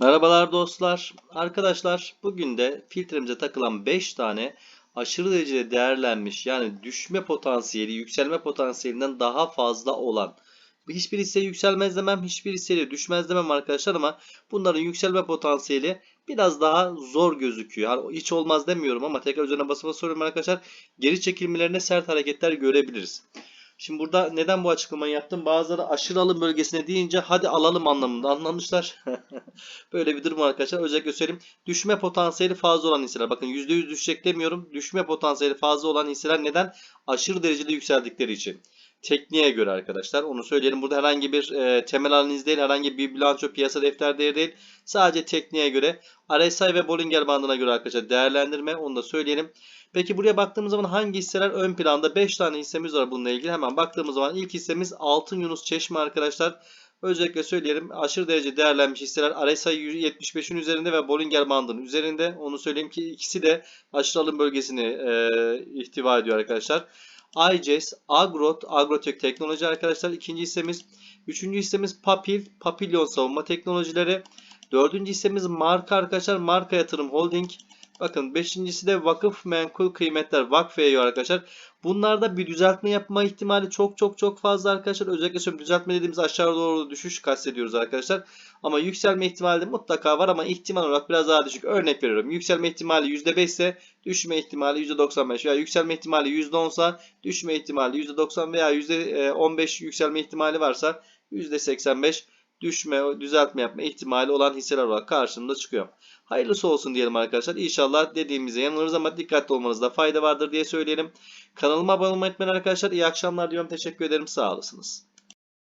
Merhabalar dostlar. Arkadaşlar bugün de filtremize takılan 5 tane aşırı derecede değerlenmiş yani düşme potansiyeli yükselme potansiyelinden daha fazla olan hiçbir hisse yükselmez demem hiçbir hisse düşmez demem arkadaşlar ama bunların yükselme potansiyeli biraz daha zor gözüküyor. Yani hiç olmaz demiyorum ama tekrar üzerine basıp soruyorum arkadaşlar. Geri çekilmelerine sert hareketler görebiliriz. Şimdi burada neden bu açıklamayı yaptım? Bazıları aşırı alım bölgesine deyince hadi alalım anlamında anlamışlar. Böyle bir durum arkadaşlar. Özellikle söyleyeyim. Düşme potansiyeli fazla olan hisseler. Bakın %100 düşecek demiyorum. Düşme potansiyeli fazla olan hisseler neden? Aşırı derecede yükseldikleri için. Tekniğe göre arkadaşlar. Onu söyleyelim. Burada herhangi bir e, temel analiz değil. Herhangi bir bilanço piyasa defter değeri değil. Sadece tekniğe göre. RSI ve Bollinger bandına göre arkadaşlar değerlendirme. Onu da söyleyelim. Peki buraya baktığımız zaman hangi hisseler ön planda? 5 tane hissemiz var bununla ilgili. Hemen baktığımız zaman ilk hissemiz Altın Yunus Çeşme arkadaşlar. Özellikle söyleyelim aşırı derece değerlenmiş hisseler RSI 75'in üzerinde ve Bollinger bandının üzerinde. Onu söyleyeyim ki ikisi de aşırı alım bölgesini e, ihtiva ediyor arkadaşlar. iCES, Agrot, Agrotech Teknoloji arkadaşlar ikinci hissemiz. Üçüncü hissemiz Papil, Papilyon Savunma Teknolojileri. Dördüncü hissemiz Marka arkadaşlar, Marka Yatırım Holding. Bakın beşincisi de vakıf menkul kıymetler vakfeye arkadaşlar. Bunlarda bir düzeltme yapma ihtimali çok çok çok fazla arkadaşlar. Özellikle şöyle düzeltme dediğimiz aşağı doğru düşüş kastediyoruz arkadaşlar. Ama yükselme ihtimali de mutlaka var ama ihtimal olarak biraz daha düşük. Örnek veriyorum. Yükselme ihtimali %5 ise düşme ihtimali %95 veya yükselme ihtimali %10 ise düşme ihtimali %90 veya %15 yükselme ihtimali varsa %85 düşme, düzeltme yapma ihtimali olan hisseler olarak karşımıza çıkıyor. Hayırlısı olsun diyelim arkadaşlar. İnşallah dediğimize yanılırız ama dikkatli olmanızda fayda vardır diye söyleyelim. Kanalıma abone olmayı arkadaşlar. İyi akşamlar diyorum. Teşekkür ederim. Sağ olasınız.